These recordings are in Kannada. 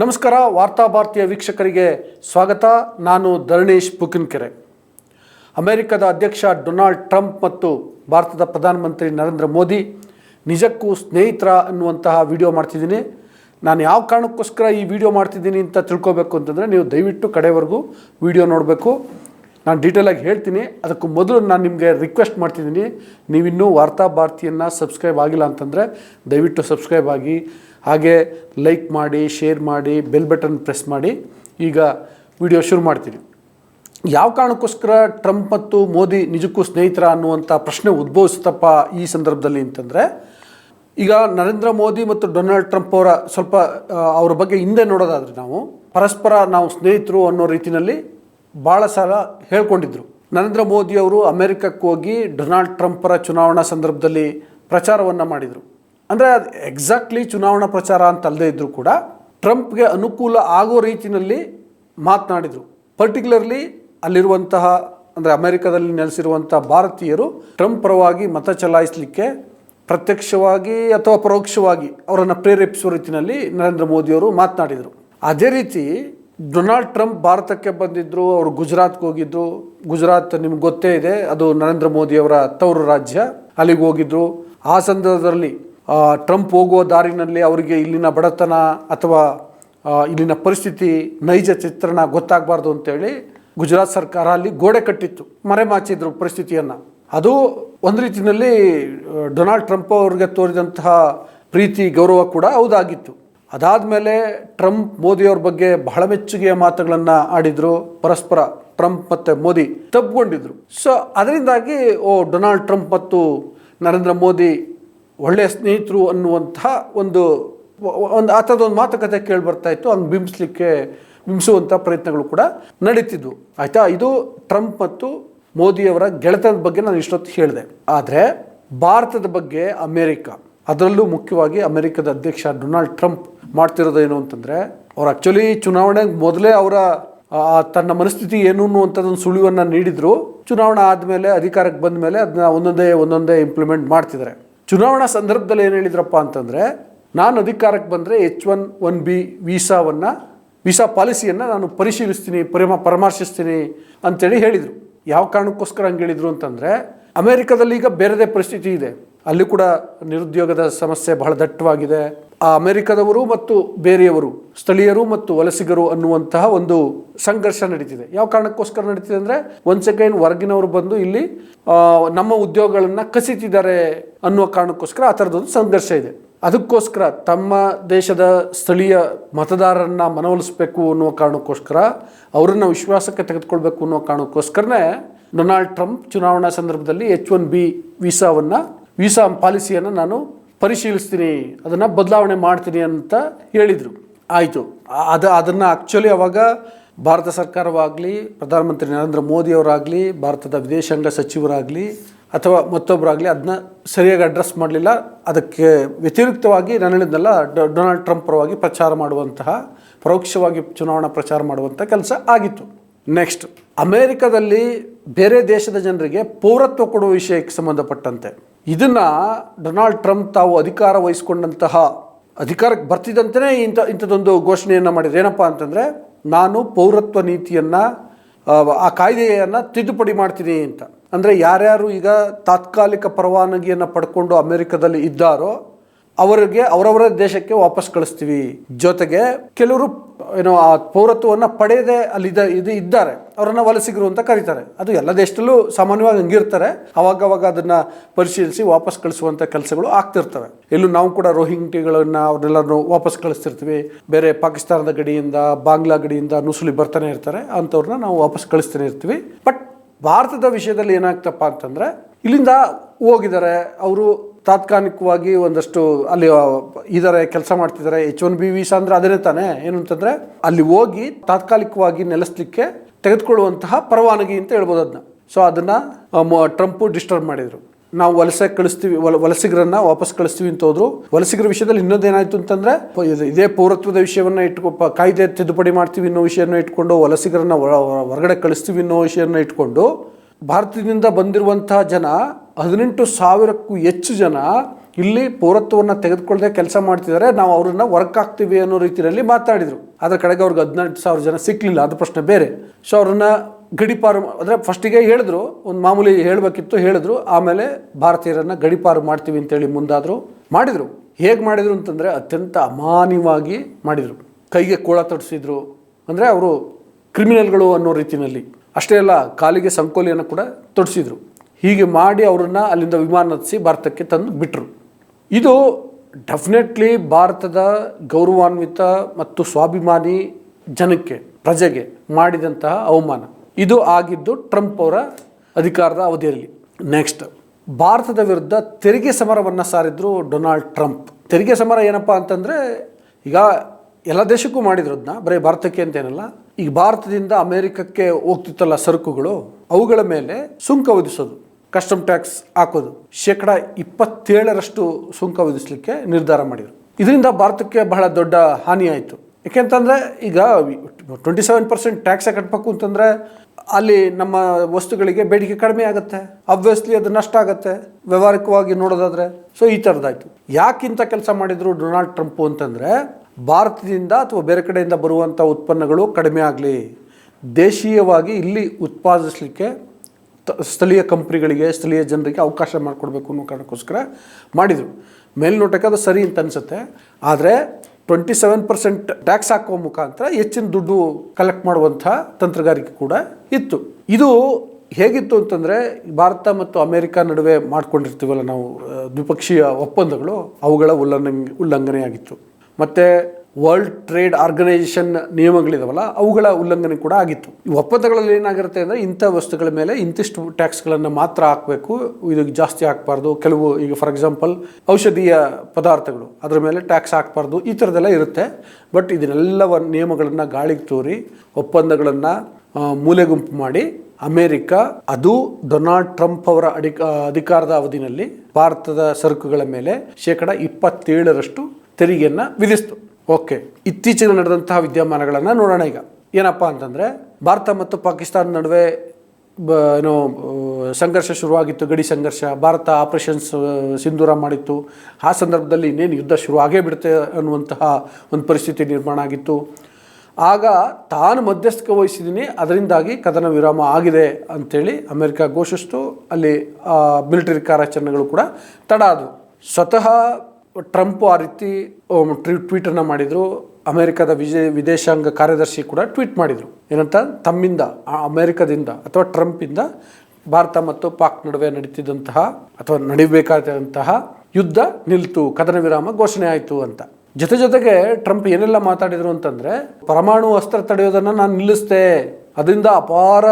ನಮಸ್ಕಾರ, ವಾರ್ತಾ ಭಾರತೀಯ ವೀಕ್ಷಕರಿಗೆ ಸ್ವಾಗತ. ನಾನು ಧರಣೇಶ್ ಪುಕಿನ್ಕೆರೆ ಅಮೆರಿಕದ ಅಧ್ಯಕ್ಷ ಡೊನಾಲ್ಡ್ ಟ್ರಂಪ್ ಮತ್ತು ಭಾರತದ ಪ್ರಧಾನಮಂತ್ರಿ ನರೇಂದ್ರ ಮೋದಿ ನಿಜಕ್ಕೂ ಸ್ನೇಹಿತರ ಅನ್ನುವಂತಹ ವಿಡಿಯೋ ಮಾಡ್ತಿದ್ದೀನಿ. ನಾನು ಯಾವ ಕಾರಣಕ್ಕೋಸ್ಕರ ಈ ವಿಡಿಯೋ ಮಾಡ್ತಿದ್ದೀನಿ ಅಂತ ತಿಳ್ಕೊಬೇಕು ಅಂತಂದರೆ ನೀವು ದಯವಿಟ್ಟು ಕಡೆವರೆಗೂ ವಿಡಿಯೋ ನೋಡಬೇಕು. ನಾನು ಡೀಟೇಲಾಗಿ ಹೇಳ್ತೀನಿ. ಅದಕ್ಕೂ ಮೊದಲು ನಾನು ನಿಮಗೆ ರಿಕ್ವೆಸ್ಟ್ ಮಾಡ್ತಿದ್ದೀನಿ. ನೀವಿನ್ನೂ ವಾರ್ತಾ ಭಾರತಿಯನ್ನು ಸಬ್ಸ್ಕ್ರೈಬ್ ಆಗಿಲ್ಲ ಅಂತಂದರೆ ದಯವಿಟ್ಟು ಸಬ್ಸ್ಕ್ರೈಬ್ ಆಗಿ. ಹಾಗೆ ಲೈಕ್ ಮಾಡಿ ಶೇರ್ ಮಾಡಿ ಬೆಲ್ ಬಟನ್ ಪ್ರೆಸ್ ಮಾಡಿ ಈಗ ವಿಡಿಯೋ ಶುರು ಮಾಡ್ತೀನಿ ಯಾವ ಕಾರಣಕ್ಕೋಸ್ಕರ ಟ್ರಂಪ್ ಮತ್ತು ಮೋದಿ ನಿಜಕ್ಕೂ ಸ್ನೇಹಿತರ ಅನ್ನುವಂಥ ಪ್ರಶ್ನೆ ಉದ್ಭವಿಸುತ್ತಪ್ಪ ಈ ಸಂದರ್ಭದಲ್ಲಿ ಅಂತಂದರೆ, ಈಗ ನರೇಂದ್ರ ಮೋದಿ ಮತ್ತು ಡೊನಾಲ್ಡ್ ಟ್ರಂಪ್ ಅವರ ಸ್ವಲ್ಪ ಅವರ ಬಗ್ಗೆ ಹಿಂದೆ ನೋಡೋದಾದರೆ ನಾವು ಪರಸ್ಪರ ನಾವು ಸ್ನೇಹಿತರು ಅನ್ನೋ ರೀತಿಯಲ್ಲಿ ಭಾಳ ಸಲ ಹೇಳ್ಕೊಂಡಿದ್ರು. ನರೇಂದ್ರ ಮೋದಿ ಅವರು ಅಮೆರಿಕಕ್ಕೆ ಹೋಗಿ ಡೊನಾಲ್ಡ್ ಟ್ರಂಪರ ಚುನಾವಣಾ ಸಂದರ್ಭದಲ್ಲಿ ಪ್ರಚಾರವನ್ನು ಮಾಡಿದರು. ಅಂದರೆ ಅದು ಎಕ್ಸಾಕ್ಟ್ಲಿ ಚುನಾವಣಾ ಪ್ರಚಾರ ಅಂತ ಅಲ್ಲದೆ ಇದ್ದರೂ ಕೂಡ ಟ್ರಂಪ್ಗೆ ಅನುಕೂಲ ಆಗೋ ರೀತಿಯಲ್ಲಿ ಮಾತನಾಡಿದರು. ಪರ್ಟಿಕ್ಯುಲರ್ಲಿ ಅಲ್ಲಿರುವಂತಹ, ಅಂದರೆ ಅಮೆರಿಕದಲ್ಲಿ ನೆಲೆಸಿರುವಂಥ ಭಾರತೀಯರು ಟ್ರಂಪ್ ಪರವಾಗಿ ಮತ ಚಲಾಯಿಸಲಿಕ್ಕೆ ಪ್ರತ್ಯಕ್ಷವಾಗಿ ಅಥವಾ ಪರೋಕ್ಷವಾಗಿ ಅವರನ್ನು ಪ್ರೇರೇಪಿಸುವ ರೀತಿಯಲ್ಲಿ ನರೇಂದ್ರ ಮೋದಿಯವರು ಮಾತನಾಡಿದರು. ಅದೇ ರೀತಿ ಡೊನಾಲ್ಡ್ ಟ್ರಂಪ್ ಭಾರತಕ್ಕೆ ಬಂದಿದ್ದರು ಅವರು ಗುಜರಾತ್ಗೆ ಹೋಗಿದ್ದರು ಗುಜರಾತ್ ನಿಮ್ಗೆ ಗೊತ್ತೇ ಇದೆ, ಅದು ನರೇಂದ್ರ ಮೋದಿಯವರ ತವರು ರಾಜ್ಯ. ಅಲ್ಲಿಗೆ ಹೋಗಿದ್ರು. ಆ ಸಂದರ್ಭದಲ್ಲಿ ಟ್ರಂಪ್ ಹೋಗುವ ದಾರಿನಲ್ಲಿ ಅವರಿಗೆ ಇಲ್ಲಿನ ಬಡತನ ಅಥವಾ ಇಲ್ಲಿನ ಪರಿಸ್ಥಿತಿ, ನೈಜ ಚಿತ್ರಣ ಗೊತ್ತಾಗಬಾರ್ದು ಅಂತೇಳಿ ಗುಜರಾತ್ ಸರ್ಕಾರ ಅಲ್ಲಿ ಗೋಡೆ ಕಟ್ಟಿತ್ತು, ಮರೆಮಾಚಿದ್ರು ಪರಿಸ್ಥಿತಿಯನ್ನು. ಅದು ಒಂದು ರೀತಿಯಲ್ಲಿ ಡೊನಾಲ್ಡ್ ಟ್ರಂಪ್ ಅವ್ರಿಗೆ ತೋರಿದಂತಹ ಪ್ರೀತಿ, ಗೌರವ ಕೂಡ ಹೌದಾಗಿತ್ತು. ಅದಾದ ಮೇಲೆ ಟ್ರಂಪ್ ಮೋದಿಯವ್ರ ಬಗ್ಗೆ ಬಹಳ ಮೆಚ್ಚುಗೆಯ ಮಾತುಗಳನ್ನು ಆಡಿದರು, ಪರಸ್ಪರ ಟ್ರಂಪ್ ಮತ್ತು ಮೋದಿ ತಬ್ಕೊಂಡಿದ್ರು. ಸೊ ಅದರಿಂದಾಗಿ, ಓ, ಡೊನಾಲ್ಡ್ ಟ್ರಂಪ್ ಮತ್ತು ನರೇಂದ್ರ ಮೋದಿ ಒಳ್ಳೆಯ ಸ್ನೇಹಿತರು ಅನ್ನುವಂಥ ಒಂದು ಒಂದು ಆ ಥರದ ಒಂದು ಮಾತುಕತೆ ಕೇಳಿ ಬರ್ತಾ ಇತ್ತು. ಹಂಗೆ ಬಿಂಬಿಸ್ಲಿಕ್ಕೆ ಬಿಂಬಿಸುವಂಥ ಪ್ರಯತ್ನಗಳು ಕೂಡ ನಡೀತಿದ್ವು. ಆಯಿತಾ? ಇದು ಟ್ರಂಪ್ ಮತ್ತು ಮೋದಿಯವರ ಗೆಳೆತನದ ಬಗ್ಗೆ ನಾನು ಇಷ್ಟೊತ್ತು ಹೇಳಿದೆ. ಆದರೆ ಭಾರತದ ಬಗ್ಗೆ ಅಮೇರಿಕ, ಅದರಲ್ಲೂ ಮುಖ್ಯವಾಗಿ ಅಮೆರಿಕದ ಅಧ್ಯಕ್ಷ ಡೊನಾಲ್ಡ್ ಟ್ರಂಪ್ ಮಾಡ್ತಿರೋದು ಏನು ಅಂತಂದರೆ, ಅವ್ರು ಆ್ಯಕ್ಚುಲಿ ಚುನಾವಣೆಗೆ ಮೊದಲೇ ಅವರ ತನ್ನ ಮನಸ್ಥಿತಿ ಏನು ಅನ್ನುವಂಥದ್ದೊಂದು ಸುಳಿವನ್ನು ನೀಡಿದ್ರು. ಚುನಾವಣೆ ಆದಮೇಲೆ, ಅಧಿಕಾರಕ್ಕೆ ಬಂದ ಮೇಲೆ ಅದನ್ನ ಒಂದೊಂದೇ ಒಂದೊಂದೇ ಇಂಪ್ಲಿಮೆಂಟ್ ಮಾಡ್ತಿದ್ದಾರೆ. ಚುನಾವಣಾ ಸಂದರ್ಭದಲ್ಲಿ ಏನು ಹೇಳಿದ್ರಪ್ಪ ಅಂತಂದರೆ, ನಾನು ಅಧಿಕಾರಕ್ಕೆ ಬಂದರೆ ಎಚ್ ಒನ್ ಒನ್ ಬಿ ವೀಸಾವನ್ನು, ವೀಸಾ ಪಾಲಿಸಿಯನ್ನು ನಾನು ಪರಿಶೀಲಿಸ್ತೀನಿ, ಪರಿಮ, ಪರಾಮರ್ಶಿಸ್ತೀನಿ ಅಂತೇಳಿ ಹೇಳಿದರು. ಯಾವ ಕಾರಣಕ್ಕೋಸ್ಕರ ಹಂಗೆ ಹೇಳಿದರು ಅಂತಂದರೆ, ಅಮೆರಿಕದಲ್ಲಿ ಈಗ ಬೇರೆದೇ ಪರಿಸ್ಥಿತಿ ಇದೆ. ಅಲ್ಲಿ ಕೂಡ ನಿರುದ್ಯೋಗದ ಸಮಸ್ಯೆ ಬಹಳ ದಟ್ಟವಾಗಿದೆ. ಆ ಅಮೆರಿಕದವರು ಮತ್ತು ಬೇರೆಯವರು, ಸ್ಥಳೀಯರು ಮತ್ತು ವಲಸಿಗರು ಅನ್ನುವಂತಹ ಒಂದು ಸಂಘರ್ಷ ನಡೀತಿದೆ. ಯಾವ ಕಾರಣಕ್ಕೋಸ್ಕರ ನಡೀತಿದೆ ಅಂದರೆ ಒಂದು ಸೆಕೆಂಡ್ ಹೊರಗಿನವರು ಬಂದು ಇಲ್ಲಿ ನಮ್ಮ ಉದ್ಯೋಗಗಳನ್ನು ಕಸಿತಿದ್ದಾರೆ ಅನ್ನುವ ಕಾರಣಕ್ಕೋಸ್ಕರ ಆ ಥರದೊಂದು ಸಂಘರ್ಷ ಇದೆ. ಅದಕ್ಕೋಸ್ಕರ ತಮ್ಮ ದೇಶದ ಸ್ಥಳೀಯ ಮತದಾರರನ್ನ ಮನವೊಲಿಸಬೇಕು ಅನ್ನುವ ಕಾರಣಕ್ಕೋಸ್ಕರ, ಅವರನ್ನು ವಿಶ್ವಾಸಕ್ಕೆ ತೆಗೆದುಕೊಳ್ಬೇಕು ಅನ್ನುವ ಕಾರಣಕ್ಕೋಸ್ಕರನೇ ಡೊನಾಲ್ಡ್ ಟ್ರಂಪ್ ಚುನಾವಣಾ ಸಂದರ್ಭದಲ್ಲಿ ಎಚ್ ಒನ್ ಬಿ ವೀಸಾವನ್ನು, ವೀಸಾ ಪಾಲಿಸಿಯನ್ನು ನಾನು ಪರಿಶೀಲಿಸ್ತೀನಿ, ಅದನ್ನು ಬದಲಾವಣೆ ಮಾಡ್ತೀನಿ ಅಂತ ಹೇಳಿದರು. ಆಯಿತು. ಅದು, ಅದನ್ನು ಆ್ಯಕ್ಚುಲಿ ಅವಾಗ ಭಾರತ ಸರ್ಕಾರವಾಗಲಿ, ಪ್ರಧಾನಮಂತ್ರಿ ನರೇಂದ್ರ ಮೋದಿಯವರಾಗಲಿ, ಭಾರತದ ವಿದೇಶಾಂಗ ಸಚಿವರಾಗಲಿ, ಅಥವಾ ಮತ್ತೊಬ್ಬರಾಗಲಿ ಅದನ್ನ ಸರಿಯಾಗಿ ಅಡ್ರೆಸ್ ಮಾಡಲಿಲ್ಲ. ಅದಕ್ಕೆ ವ್ಯತಿರಿಕ್ತವಾಗಿ ನಾನು ಡೊನಾಲ್ಡ್ ಟ್ರಂಪ್ ಪರವಾಗಿ ಪ್ರಚಾರ ಮಾಡುವಂತಹ, ಪರೋಕ್ಷವಾಗಿ ಚುನಾವಣಾ ಪ್ರಚಾರ ಮಾಡುವಂಥ ಕೆಲಸ ಆಗಿತ್ತು. ನೆಕ್ಸ್ಟ್ ಅಮೇರಿಕದಲ್ಲಿ ಬೇರೆ ದೇಶದ ಜನರಿಗೆ ಪೌರತ್ವ ಕೊಡುವ ವಿಷಯಕ್ಕೆ ಸಂಬಂಧಪಟ್ಟಂತೆ. ಇದನ್ನ ಡೊನಾಲ್ಡ್ ಟ್ರಂಪ್ ತಾವು ಅಧಿಕಾರ ವಹಿಸ್ಕೊಂಡಂತಹ ಅಧಿಕಾರಕ್ಕೆ ಬರ್ತಿದ್ದಂತೆಯೇ ಇಂಥ, ಇಂಥದ್ದೊಂದು ಘೋಷಣೆಯನ್ನು ಮಾಡಿದ್ರು. ಏನಪ್ಪ ಅಂತಂದರೆ, ನಾನು ಪೌರತ್ವ ನೀತಿಯನ್ನು ಆ ಕಾಯ್ದೆಯನ್ನು ತಿದ್ದುಪಡಿ ಮಾಡ್ತೀನಿ ಅಂತ. ಅಂದರೆ ಯಾರ್ಯಾರು ಈಗ ತಾತ್ಕಾಲಿಕ ಪರವಾನಗಿಯನ್ನು ಪಡ್ಕೊಂಡು ಅಮೆರಿಕದಲ್ಲಿ ಇದ್ದಾರೋ ಅವರಿಗೆ, ಅವರವರ ದೇಶಕ್ಕೆ ವಾಪಸ್ ಕಳಿಸ್ತೀವಿ. ಜೊತೆಗೆ ಕೆಲವರು, ಏನೋ, ಆ ಪೌರತ್ವವನ್ನು ಪಡೆಯದೆ ಅಲ್ಲಿ ಇದ, ಇದು ಇದ್ದಾರೆ. ಅವರನ್ನು ವಲಸಿಗರು ಅಂತ ಕರೀತಾರೆ. ಅದು ಎಲ್ಲ ದೇಶದಲ್ಲೂ ಸಾಮಾನ್ಯವಾಗಿ ಹಂಗಿರ್ತಾರೆ. ಅವಾಗವಾಗ ಅದನ್ನು ಪರಿಶೀಲಿಸಿ ವಾಪಸ್ ಕಳಿಸುವಂಥ ಕೆಲಸಗಳು ಆಗ್ತಿರ್ತವೆ. ಎಲ್ಲೂ ನಾವು ಕೂಡ ರೋಹಿಂಗ್ಟಿಗಳನ್ನು ಅವ್ರನ್ನೆಲ್ಲರನ್ನು ವಾಪಸ್ ಕಳಿಸ್ತಿರ್ತೀವಿ. ಬೇರೆ ಪಾಕಿಸ್ತಾನದ ಗಡಿಯಿಂದ, ಬಾಂಗ್ಲಾ ಗಡಿಯಿಂದ ನುಸುಳಿ ಬರ್ತಾನೆ ಇರ್ತಾರೆ. ಅಂಥವ್ರನ್ನ ನಾವು ವಾಪಸ್ ಕಳಿಸ್ತಾನೆ ಇರ್ತೀವಿ. ಬಟ್ ಭಾರತದ ವಿಷಯದಲ್ಲಿ ಏನಾಗ್ತಪ್ಪ ಅಂತಂದರೆ, ಇಲ್ಲಿಂದ ಹೋಗಿದ್ದಾರೆ. ಅವರು ತಾತ್ಕಾಲಿಕವಾಗಿ ಒಂದಷ್ಟು ಅಲ್ಲಿ ಇದಾರೆ ಇದ್ದಾರೆ ಕೆಲಸ ಮಾಡ್ತಿದ್ದಾರೆ ಎಚ್ ಒನ್ ಬಿ ವೀಸಾ ಅಂದರೆ ಅದೇ ತಾನೇ? ಏನು ಅಂತಂದರೆ ಅಲ್ಲಿ ಹೋಗಿ ತಾತ್ಕಾಲಿಕವಾಗಿ ನೆಲೆಸಲಿಕ್ಕೆ ತೆಗೆದುಕೊಳ್ಳುವಂತಹ ಪರವಾನಗಿ ಅಂತ ಹೇಳ್ಬೋದು ಅದನ್ನ ಸೊ ಅದನ್ನು ಟ್ರಂಪು ಡಿಸ್ಟರ್ಬ್ ಮಾಡಿದರು. ನಾವು ವಲಸೆ ಕಳಿಸ್ತೀವಿ, ವಲ, ವಲಸಿಗರನ್ನ ವಾಪಸ್ ಕಳಿಸ್ತೀವಿ ಅಂತ ಹೋದ್ರು. ವಲಸಿಗರ ವಿಷಯದಲ್ಲಿ ಇನ್ನೊಂದೇನಾಯ್ತು ಅಂತಂದ್ರೆ ಇದು- ಪೌರತ್ವದ ವಿಷಯವನ್ನ ಇಟ್ಕೊ ಕಾಯ್ದೆ ತಿದ್ದುಪಡಿ ಮಾಡ್ತೀವಿ ಅನ್ನೋ ವಿಷಯನ ಇಟ್ಕೊಂಡು, ವಲಸಿಗರನ್ನ ಹೊರ- ಹೊರ- ಹೊರಗಡೆ ಕಳಿಸ್ತೀವಿ ಅನ್ನೋ ವಿಷಯನ ಇಟ್ಕೊಂಡು, ಭಾರತದಿಂದ ಬಂದಿರುವಂತಹ ಜನ ಹದಿನೆಂಟು ಸಾವಿರಕ್ಕೂ ಹೆಚ್ಚು ಜನ ಇಲ್ಲಿ ಪೌರತ್ವವನ್ನು ತೆಗೆದುಕೊಳ್ಳದೆ ಕೆಲಸ ಮಾಡ್ತಿದ್ದಾರೆ. ನಾವು ಅವ್ರನ್ನ ವರ್ಕ್ ಆಗ್ತೀವಿ ಅನ್ನೋ ರೀತಿಯಲ್ಲಿ ಮಾತಾಡಿದರು. ಅದರ ಕಡೆಗೆ ಅವ್ರಿಗೆ ಹದಿನೆಂಟು ಸಾವಿರ ಜನ ಸಿಕ್ಕಲಿಲ್ಲ ಅದು ಪ್ರಶ್ನೆ ಬೇರೆ. ಸೊ ಅವ್ರನ್ನ ಗಡಿಪಾರು ಅಂದರೆ ಫಸ್ಟಿಗೆ ಹೇಳಿದ್ರು. ಒಂದು ಮಾಮೂಲಿ ಹೇಳಬೇಕಿತ್ತು, ಹೇಳಿದ್ರು. ಆಮೇಲೆ ಭಾರತೀಯರನ್ನು ಗಡಿಪಾರು ಮಾಡ್ತೀವಿ ಅಂತೇಳಿ ಮುಂದಾದರು, ಮಾಡಿದರು. ಹೇಗೆ ಮಾಡಿದರು ಅಂತಂದರೆ ಅತ್ಯಂತ ಅಮಾನ್ಯವಾಗಿ ಮಾಡಿದರು. ಕೈಗೆ ಕೋಳ ತೊಡಿಸಿದ್ರು. ಅಂದರೆ ಅವರು ಕ್ರಿಮಿನಲ್ಗಳು ಅನ್ನೋ ರೀತಿಯಲ್ಲಿ. ಅಷ್ಟೇ ಅಲ್ಲ, ಕಾಲಿಗೆ ಸಂಕೋಲಿಯನ್ನು ಕೂಡ ತೊಡಿಸಿದ್ರು. ಹೀಗೆ ಮಾಡಿ ಅವ್ರನ್ನ ಅಲ್ಲಿಂದ ವಿಮಾನ ಹತ್ತಿಸಿ ಭಾರತಕ್ಕೆ ತಂದು ಬಿಟ್ಟರು ಇದು ಡೆಫಿನೆಟ್ಲಿ ಭಾರತದ ಗೌರವಾನ್ವಿತ ಮತ್ತು ಸ್ವಾಭಿಮಾನಿ ಜನಕ್ಕೆ, ಪ್ರಜೆಗೆ ಮಾಡಿದಂತಹ ಅವಮಾನ. ಇದು ಆಗಿದ್ದು ಟ್ರಂಪ್ ಅವರ ಅಧಿಕಾರದ ಅವಧಿಯಲ್ಲಿ. ನೆಕ್ಸ್ಟ್ ಭಾರತದ ವಿರುದ್ಧ ತೆರಿಗೆ ಸಮರವನ್ನು ಸಾರಿದ್ರು ಡೊನಾಲ್ಡ್ ಟ್ರಂಪ್. ತೆರಿಗೆ ಸಮರ ಏನಪ್ಪ ಅಂತಂದರೆ, ಈಗ ಎಲ್ಲ ದೇಶಕ್ಕೂ ಮಾಡಿದ್ರು ಅದನ್ನ ಬರೀ ಭಾರತಕ್ಕೆ ಅಂತೇನಲ್ಲ, ಈಗ ಭಾರತದಿಂದ ಅಮೆರಿಕಕ್ಕೆ ಹೋಗ್ತಿತ್ತಲ್ಲ ಸರಕುಗಳು, ಅವುಗಳ ಮೇಲೆ ಸುಂಕ ವಿಧಿಸೋದು ಕಸ್ಟಮ್ ಟ್ಯಾಕ್ಸ್ ಹಾಕೋದು. ಶೇಕಡ ಇಪ್ಪತ್ತೇಳರಷ್ಟು ಸುಂಕ ವಿಧಿಸಲಿಕ್ಕೆ ನಿರ್ಧಾರ ಮಾಡಿದರು. ಇದರಿಂದ ಭಾರತಕ್ಕೆ ಬಹಳ ದೊಡ್ಡ ಹಾನಿ ಆಯಿತು. ಯಾಕೆಂತಂದರೆ ಈಗ ಟ್ವೆಂಟಿ ಸೆವೆನ್ ಪರ್ಸೆಂಟ್ ಟ್ಯಾಕ್ಸ್ ಕಟ್ಟಬೇಕು ಅಂತಂದರೆ ಅಲ್ಲಿ ನಮ್ಮ ವಸ್ತುಗಳಿಗೆ ಬೇಡಿಕೆ ಕಡಿಮೆ ಆಗುತ್ತೆ. ಅಬ್ವಿಯಸ್ಲಿ ಅದು ನಷ್ಟ ಆಗುತ್ತೆ. ವ್ಯವಹಾರಿಕವಾಗಿ ನೋಡೋದಾದರೆ. ಸೊ ಈ ಥರದ್ದಾಯಿತು. ಯಾಕಿಂತ ಕೆಲಸ ಮಾಡಿದರು ಡೊನಾಲ್ಡ್ ಟ್ರಂಪ್ ಅಂತಂದರೆ ಭಾರತದಿಂದ ಅಥವಾ ಬೇರೆ ಕಡೆಯಿಂದ ಬರುವಂಥ ಉತ್ಪನ್ನಗಳು ಕಡಿಮೆ ಆಗಲಿ, ದೇಶೀಯವಾಗಿ ಇಲ್ಲಿ ಉತ್ಪಾದಿಸಲಿಕ್ಕೆ ಸ್ಥಳೀಯ ಕಂಪ್ನಿಗಳಿಗೆ, ಸ್ಥಳೀಯ ಜನರಿಗೆ ಅವಕಾಶ ಮಾಡಿಕೊಡ್ಬೇಕು ಅನ್ನೋ ಕಾರಣಕ್ಕೋಸ್ಕರ ಮಾಡಿದರು. ಮೇಲ್ನೋಟಕ್ಕೆ ಅದು ಸರಿ ಅಂತ ಅನಿಸುತ್ತೆ. ಆದರೆ ಟ್ವೆಂಟಿ ಸೆವೆನ್ ಪರ್ಸೆಂಟ್ ಟ್ಯಾಕ್ಸ್ ಹಾಕುವ ಮುಖಾಂತರ ಹೆಚ್ಚಿನ ದುಡ್ಡು ಕಲೆಕ್ಟ್ ಮಾಡುವಂಥ ತಂತ್ರಗಾರಿಕೆ ಕೂಡ ಇತ್ತು. ಇದು ಹೇಗಿತ್ತು ಅಂತಂದರೆ, ಭಾರತ ಮತ್ತು ಅಮೇರಿಕ ನಡುವೆ ಮಾಡ್ಕೊಂಡಿರ್ತೀವಲ್ಲ ನಾವು ದ್ವಿಪಕ್ಷೀಯ ಒಪ್ಪಂದಗಳು ಅವುಗಳ ಉಲ್ಲಂಘನೆ, ಉಲ್ಲಂಘನೆಯಾಗಿತ್ತು. ಮತ್ತು ವರ್ಲ್ಡ್ ಟ್ರೇಡ್ ಆರ್ಗನೈಸೇಷನ್ ನಿಯಮಗಳಿದಾವಲ್ಲ, ಅವುಗಳ ಉಲ್ಲಂಘನೆ ಕೂಡ ಆಗಿತ್ತು. ಒಪ್ಪಂದಗಳಲ್ಲಿ ಏನಾಗಿರುತ್ತೆ ಅಂದರೆ, ಇಂಥ ವಸ್ತುಗಳ ಮೇಲೆ ಇಂತಿಷ್ಟು ಟ್ಯಾಕ್ಸ್ಗಳನ್ನು ಮಾತ್ರ ಹಾಕಬೇಕು ಇದಕ್ಕೆ ಜಾಸ್ತಿ ಹಾಕಬಾರ್ದು. ಕೆಲವು ಈಗ ಫಾರ್ ಎಕ್ಸಾಂಪಲ್ ಔಷಧೀಯ ಪದಾರ್ಥಗಳು, ಅದರ ಮೇಲೆ ಟ್ಯಾಕ್ಸ್ ಹಾಕಬಾರ್ದು, ಈ ಥರದ್ದೆಲ್ಲ ಇರುತ್ತೆ. ಬಟ್ ಇದನ್ನೆಲ್ಲವ ನಿಯಮಗಳನ್ನು ಗಾಳಿಗೆ ತೋರಿ, ಒಪ್ಪಂದಗಳನ್ನು ಮೂಲೆಗುಂಪು ಮಾಡಿ, ಅಮೇರಿಕ, ಅದು ಡೊನಾಲ್ಡ್ ಟ್ರಂಪ್ ಅವರ ಅಡಿಕ ಅಧಿಕಾರದ ಅವಧಿನಲ್ಲಿ ಭಾರತದ ಸರಕುಗಳ ಮೇಲೆ ಶೇಕಡ ಇಪ್ಪತ್ತೇಳರಷ್ಟು ತೆರಿಗೆಯನ್ನು ವಿಧಿಸ್ತು. ಓಕೆ, ಇತ್ತೀಚೆಗೆ ನಡೆದಂತಹ ವಿದ್ಯಮಾನಗಳನ್ನು ನೋಡೋಣ ಈಗ. ಏನಪ್ಪ ಅಂತಂದರೆ, ಭಾರತ ಮತ್ತು ಪಾಕಿಸ್ತಾನ ನಡುವೆ, ಬ, ಏನೋ ಸಂಘರ್ಷ ಶುರುವಾಗಿತ್ತು, ಗಡಿ ಸಂಘರ್ಷ. ಭಾರತ ಆಪರೇಷನ್ಸ್ ಸಿಂಧೂರ ಮಾಡಿತ್ತು. ಆ ಸಂದರ್ಭದಲ್ಲಿ ಇನ್ನೇನು ಯುದ್ಧ ಶುರು ಆಗೇ ಬಿಡುತ್ತೆ ಅನ್ನುವಂತಹ ಒಂದು ಪರಿಸ್ಥಿತಿ ನಿರ್ಮಾಣ ಆಗಿತ್ತು. ಆಗ ತಾನು ಮಧ್ಯಸ್ಥಿಕೆ ವಹಿಸಿದ್ದೀನಿ ಅದರಿಂದಾಗಿ ಕದನ ವಿರಾಮ ಆಗಿದೆ ಅಂಥೇಳಿ ಅಮೆರಿಕ ಘೋಷಿಸ್ತು. ಅಲ್ಲಿ ಮಿಲಿಟರಿ ಕಾರ್ಯಾಚರಣೆಗಳು ಕೂಡ ತಡ ಆದವು. ಸ್ವತಃ ಟ್ರಂಪ್ ಆ ರೀತಿ ಟ್ವೀಟನ್ನು ಮಾಡಿದರು. ಅಮೆರಿಕದ ವಿಜಯ ವಿದೇಶಾಂಗ ಕಾರ್ಯದರ್ಶಿ ಕೂಡ ಟ್ವೀಟ್ ಮಾಡಿದರು. ಏನಂತ? ತಮ್ಮಿಂದ ಅಮೆರಿಕದಿಂದ ಅಥವಾ ಟ್ರಂಪಿಂದ ಭಾರತ ಮತ್ತು ಪಾಕ್ ನಡುವೆ ನಡೀತಿದ್ದಂತಹ ಅಥವಾ ನಡೀಬೇಕಾದಂತಹ ಯುದ್ಧ ನಿಲ್ತು, ಕದನ ವಿರಾಮ ಘೋಷಣೆ ಆಯಿತು ಅಂತ. ಜೊತೆ ಜೊತೆಗೆ ಟ್ರಂಪ್ ಏನೆಲ್ಲ ಮಾತಾಡಿದರು ಅಂತಂದರೆ, ಪರಮಾಣು ಅಸ್ತ್ರ ತಡೆಯೋದನ್ನು ನಾನು ನಿಲ್ಲಿಸ್ತೆ, ಅದರಿಂದ ಅಪಾರ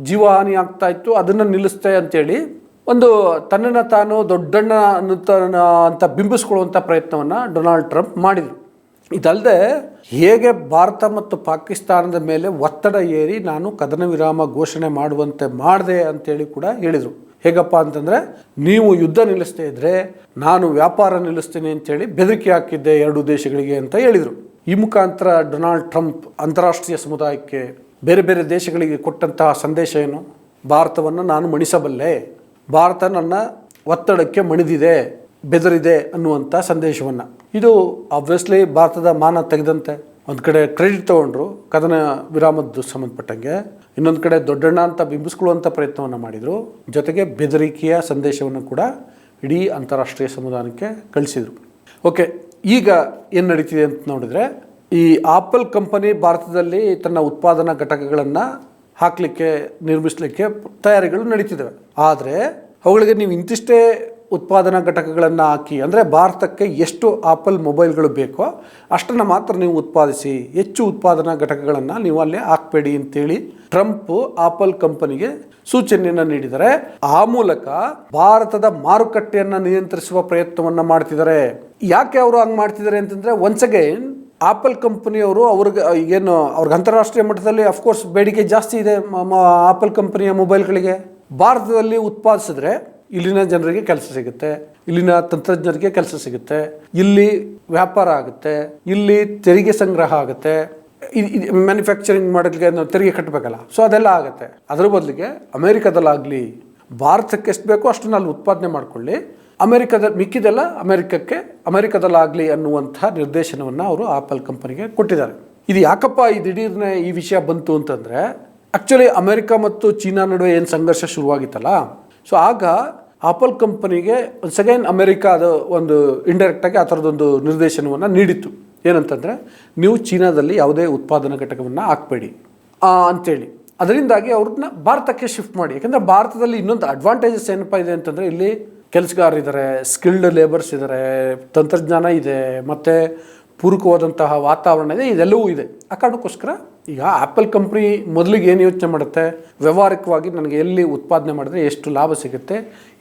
ಜೀವಹಾನಿ ಆಗ್ತಾ ಇತ್ತು, ಅದನ್ನು ನಿಲ್ಲಿಸ್ತೆ ಅಂತೇಳಿ ಒಂದು ತನ್ನನ್ನು ತಾನು ದೊಡ್ಡಣ್ಣ ಅನ್ನುತ್ತ ಅಂತ ಬಿಂಬಿಸ್ಕೊಳ್ಳುವಂಥ ಪ್ರಯತ್ನವನ್ನು ಡೊನಾಲ್ಡ್ ಟ್ರಂಪ್ ಮಾಡಿದರು. ಇದಲ್ಲದೆ ಹೇಗೆ ಭಾರತ ಮತ್ತು ಪಾಕಿಸ್ತಾನದ ಮೇಲೆ ಒತ್ತಡ ಏರಿ ನಾನು ಕದನ ವಿರಾಮ ಘೋಷಣೆ ಮಾಡುವಂತೆ ಮಾಡಿದೆ ಅಂತೇಳಿ ಕೂಡ ಹೇಳಿದರು. ಹೇಗಪ್ಪ ಅಂತಂದರೆ, ನೀವು ಯುದ್ಧ ನಿಲ್ಲಿಸ್ತಾ ಇದ್ದರೆ ನಾನು ವ್ಯಾಪಾರ ನಿಲ್ಲಿಸ್ತೀನಿ ಅಂತೇಳಿ ಬೆದರಿಕೆ ಹಾಕಿದ್ದೆ ಎರಡು ದೇಶಗಳಿಗೆ ಅಂತ ಹೇಳಿದರು. ಈ ಮುಖಾಂತರ ಡೊನಾಲ್ಡ್ ಟ್ರಂಪ್ ಅಂತಾರಾಷ್ಟ್ರೀಯ ಸಮುದಾಯಕ್ಕೆ ಬೇರೆ ಬೇರೆ ದೇಶಗಳಿಗೆ ಕೊಟ್ಟಂತಹ ಸಂದೇಶ ಏನು? ಭಾರತವನ್ನು ನಾನು ಮಣಿಸಬಲ್ಲೆ? ಭಾರತ ನನ್ನ ಒತ್ತಡಕ್ಕೆ ಮಣಿದಿದೆ, ಬೆದರಿದೆ ಅನ್ನುವಂಥ ಸಂದೇಶವನ್ನು. ಇದು ಆಬ್ವಿಯಸ್ಲಿ ಭಾರತದ ಮಾನ ತೆಗೆದಂತೆ. ಒಂದು ಕಡೆ ಕ್ರೆಡಿಟ್ ತೊಗೊಂಡ್ರು, ಕದನ ವಿರಾಮದ್ದು ಸಂಬಂಧಪಟ್ಟಂಗೆ. ಇನ್ನೊಂದು ಕಡೆ ದೊಡ್ಡಣ್ಣ ಅಂತ ಬಿಂಬಿಸ್ಕೊಳ್ಳುವಂಥ ಪ್ರಯತ್ನವನ್ನು ಮಾಡಿದರು. ಜೊತೆಗೆ ಬೆದರಿಕೆಯ ಸಂದೇಶವನ್ನು ಕೂಡ ಇಡೀ ಅಂತಾರಾಷ್ಟ್ರೀಯ ಸಮುದಾಯಕ್ಕೆ ಕಳಿಸಿದರು. ಓಕೆ ಈಗ ಏನು ನಡೀತಿದೆ ಅಂತ ನೋಡಿದರೆ, ಈ ಆಪಲ್ ಕಂಪನಿ ಭಾರತದಲ್ಲಿ ತನ್ನ ಉತ್ಪಾದನಾ ಘಟಕಗಳನ್ನು ಹಾಕಲಿಕ್ಕೆ, ನಿರ್ಮಿಸಲಿಕ್ಕೆ ತಯಾರಿಗಳು ನಡೀತಿದ್ದಾವೆ ಆದರೆ, ಅವುಗಳಿಗೆ ನೀವು ಇಂತಿಷ್ಟೇ ಉತ್ಪಾದನಾ ಘಟಕಗಳನ್ನು ಹಾಕಿ, ಅಂದರೆ ಭಾರತಕ್ಕೆ ಎಷ್ಟು ಆಪಲ್ ಮೊಬೈಲ್ಗಳು ಬೇಕೋ ಅಷ್ಟನ್ನು ಮಾತ್ರ ನೀವು ಉತ್ಪಾದಿಸಿ, ಹೆಚ್ಚು ಉತ್ಪಾದನಾ ಘಟಕಗಳನ್ನು ನೀವು ಅಲ್ಲೇ ಹಾಕಬೇಡಿ ಅಂತೇಳಿ ಟ್ರಂಪ್ ಆಪಲ್ ಕಂಪನಿಗೆ ಸೂಚನೆಯನ್ನು ನೀಡಿದರೆ, ಆ ಮೂಲಕ ಭಾರತದ ಮಾರುಕಟ್ಟೆಯನ್ನು ನಿಯಂತ್ರಿಸುವ ಪ್ರಯತ್ನವನ್ನು ಮಾಡ್ತಿದ್ದಾರೆ. ಯಾಕೆ ಅವರು ಹಂಗೆ ಮಾಡ್ತಿದ್ದಾರೆ ಅಂತಂದರೆ ಒನ್ಸ್ ಅಗೈನ್ ಆಪಲ್ ಕಂಪ್ನಿಯವರು ಅವ್ರಿಗೆ ಏನು, ಅವ್ರಿಗೆ ಅಂತಾರಾಷ್ಟ್ರೀಯ ಮಟ್ಟದಲ್ಲಿ ಅಫ್ಕೋರ್ಸ್ ಬೇಡಿಕೆ ಜಾಸ್ತಿ ಇದೆ ಆಪಲ್ ಕಂಪನಿಯ ಮೊಬೈಲ್ಗಳಿಗೆ ಭಾರತದಲ್ಲಿ ಉತ್ಪಾದಿಸಿದ್ರೆ ಇಲ್ಲಿನ ಜನರಿಗೆ ಕೆಲಸ ಸಿಗುತ್ತೆ, ಇಲ್ಲಿನ ತಂತ್ರಜ್ಞರಿಗೆ ಕೆಲಸ ಸಿಗುತ್ತೆ, ಇಲ್ಲಿ ವ್ಯಾಪಾರ ಆಗುತ್ತೆ, ಇಲ್ಲಿ ತೆರಿಗೆ ಸಂಗ್ರಹ ಆಗುತ್ತೆ ಮ್ಯಾನುಫ್ಯಾಕ್ಚರಿಂಗ್ ಮಾಡೋದಕ್ಕೆ ನಾವು ತೆರಿಗೆ ಕಟ್ಟಬೇಕಲ್ಲ ಸೊ ಅದೆಲ್ಲ ಆಗುತ್ತೆ. ಅದರ ಬದಲಿಗೆ ಅಮೇರಿಕದಲ್ಲಾಗಲಿ ಭಾರತಕ್ಕೆ ಎಷ್ಟು ಬೇಕೋ ಅಷ್ಟನ್ನು ಅಲ್ಲಿ ಉತ್ಪಾದನೆ ಮಾಡಿಕೊಳ್ಳಿ ಅಮೆರಿಕದ ಮಿಕ್ಕಿದೆಲ್ಲ ಅಮೆರಿಕಕ್ಕೆ ಅಮೆರಿಕದಲ್ಲಾಗಲಿ ಅನ್ನುವಂಥ ನಿರ್ದೇಶನವನ್ನು ಅವರು ಆಪಲ್ ಕಂಪನಿಗೆ ಕೊಟ್ಟಿದ್ದಾರೆ. ಇದು ಯಾಕಪ್ಪ ಈ ದಿಢೀರ್ನೆ ಈ ವಿಷಯ ಬಂತು ಅಂತಂದರೆ ಆ್ಯಕ್ಚುಲಿ ಅಮೆರಿಕ ಮತ್ತು ಚೀನಾ ನಡುವೆ ಏನು ಸಂಘರ್ಷ ಶುರುವಾಗಿತ್ತಲ್ಲ ಸೊ ಆಗ ಆಪಲ್ ಕಂಪನಿಗೆ ಒಂದು ಸೆಕೆಂಡ್ ಅಮೆರಿಕಾದ ಒಂದು ಇಂಡೈರೆಕ್ಟಾಗಿ ಆ ಥರದೊಂದು ನಿರ್ದೇಶನವನ್ನು ನೀಡಿತ್ತು. ಏನಂತಂದರೆ, ನೀವು ಚೀನಾದಲ್ಲಿ ಯಾವುದೇ ಉತ್ಪಾದನಾ ಘಟಕವನ್ನು ಹಾಕ್ಬೇಡಿ ಅಂತೇಳಿ. ಅದರಿಂದಾಗಿ ಅವ್ರನ್ನ ಭಾರತಕ್ಕೆ ಶಿಫ್ಟ್ ಮಾಡಿ. ಯಾಕಂದರೆ ಭಾರತದಲ್ಲಿ ಇನ್ನೊಂದು ಅಡ್ವಾಂಟೇಜಸ್ ಏನಪ್ಪ ಇದೆ ಅಂತಂದರೆ, ಇಲ್ಲಿ ಕೆಲಸಗಾರರಿದ್ದಾರೆ ಸ್ಕಿಲ್ಡ್ ಲೇಬರ್ಸ್ ಇದ್ದಾರೆ ತಂತ್ರಜ್ಞಾನ ಇದೆ, ಮತ್ತು ಪೂರಕವಾದಂತಹ ವಾತಾವರಣ ಇದೆ, ಇದೆಲ್ಲವೂ ಇದೆ. ಆ ಕಾರಣಕ್ಕೋಸ್ಕರ ಈಗ ಆ್ಯಪಲ್ ಕಂಪ್ನಿ ಮೊದಲಿಗೆ ಏನು ಯೋಚನೆ ಮಾಡುತ್ತೆ? ವ್ಯವಹಾರಿಕವಾಗಿ ನನಗೆ ಎಲ್ಲಿ ಉತ್ಪಾದನೆ ಮಾಡಿದ್ರೆ ಎಷ್ಟು ಲಾಭ ಸಿಗುತ್ತೆ,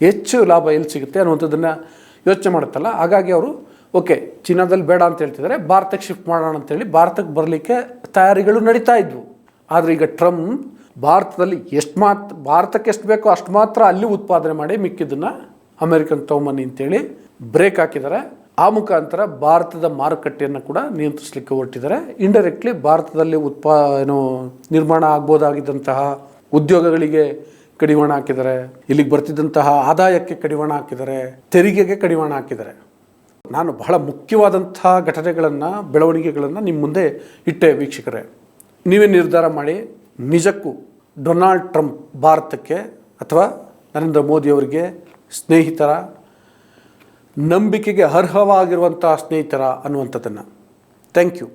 ಹೆಚ್ಚು ಲಾಭ ಎಲ್ಲಿ ಸಿಗುತ್ತೆ ಅನ್ನುವಂಥದ್ದನ್ನು ಯೋಚನೆ ಮಾಡುತ್ತಲ್ಲ, ಹಾಗಾಗಿ ಅವರು, ಓಕೆ, ಚೀನಾದಲ್ಲಿ ಬೇಡ ಅಂತ ಹೇಳ್ತಿದ್ದಾರೆ ಭಾರತಕ್ಕೆ ಶಿಫ್ಟ್ ಮಾಡೋಣ ಅಂತೇಳಿ ಭಾರತಕ್ಕೆ ಬರಲಿಕ್ಕೆ ತಯಾರಿಗಳು ನಡೀತಾ ಇದ್ವು. ಆದರೆ ಈಗ ಟ್ರಂಪ್ ಭಾರತದಲ್ಲಿ ಎಷ್ಟು ಮಾತ್ರ ಭಾರತಕ್ಕೆ ಎಷ್ಟು ಬೇಕೋ ಅಷ್ಟು ಮಾತ್ರ ಅಲ್ಲಿ ಉತ್ಪಾದನೆ ಮಾಡಿ ಮಿಕ್ಕಿದ್ದನ್ನು ಅಮೆರಿಕನ್ ತೊಗೊಂಬನ್ನಿ ಅಂತೇಳಿ ಬ್ರೇಕ್ ಹಾಕಿದ್ದಾರೆ. ಆ ಮುಖಾಂತರ ಭಾರತದ ಮಾರುಕಟ್ಟೆಯನ್ನು ಕೂಡ ನಿಯಂತ್ರಿಸಲಿಕ್ಕೆ ಹೊರಟಿದ್ದಾರೆ. ಇಂಡೈರೆಕ್ಟ್ಲಿ ಭಾರತದಲ್ಲಿ ಉತ್ಪಾ, ಏನು, ನಿರ್ಮಾಣ ಆಗ್ಬೋದಾಗಿದ್ದಂತಹ ಉದ್ಯೋಗಗಳಿಗೆ ಕಡಿವಾಣ ಹಾಕಿದ್ದಾರೆ. ಇಲ್ಲಿಗೆ ಬರ್ತಿದ್ದಂತಹ ಆದಾಯಕ್ಕೆ ಕಡಿವಾಣ ಹಾಕಿದ್ದಾರೆ. ತೆರಿಗೆಗೆ ಕಡಿವಾಣ ಹಾಕಿದ್ದಾರೆ. ನಾನು ಬಹಳ ಮುಖ್ಯವಾದಂಥ ಘಟನೆಗಳನ್ನು, ಬೆಳವಣಿಗೆಗಳನ್ನು ನಿಮ್ಮ ಮುಂದೆ ಇಟ್ಟೆ ವೀಕ್ಷಕರೇ. ನೀವೇ ನಿರ್ಧಾರ ಮಾಡಿ. ನಿಜಕ್ಕೂ ಡೊನಾಲ್ಡ್ ಟ್ರಂಪ್ ಭಾರತಕ್ಕೆ ಅಥವಾ ನರೇಂದ್ರ ಮೋದಿಯವರಿಗೆ ಸ್ನೇಹಿತರ ನಂಬಿಕೆಗೆ ಅರ್ಹವಾಗಿರುವಂಥ ಸ್ನೇಹಿತರ ಅನ್ನುವಂಥದ್ದನ್ನು. Thank you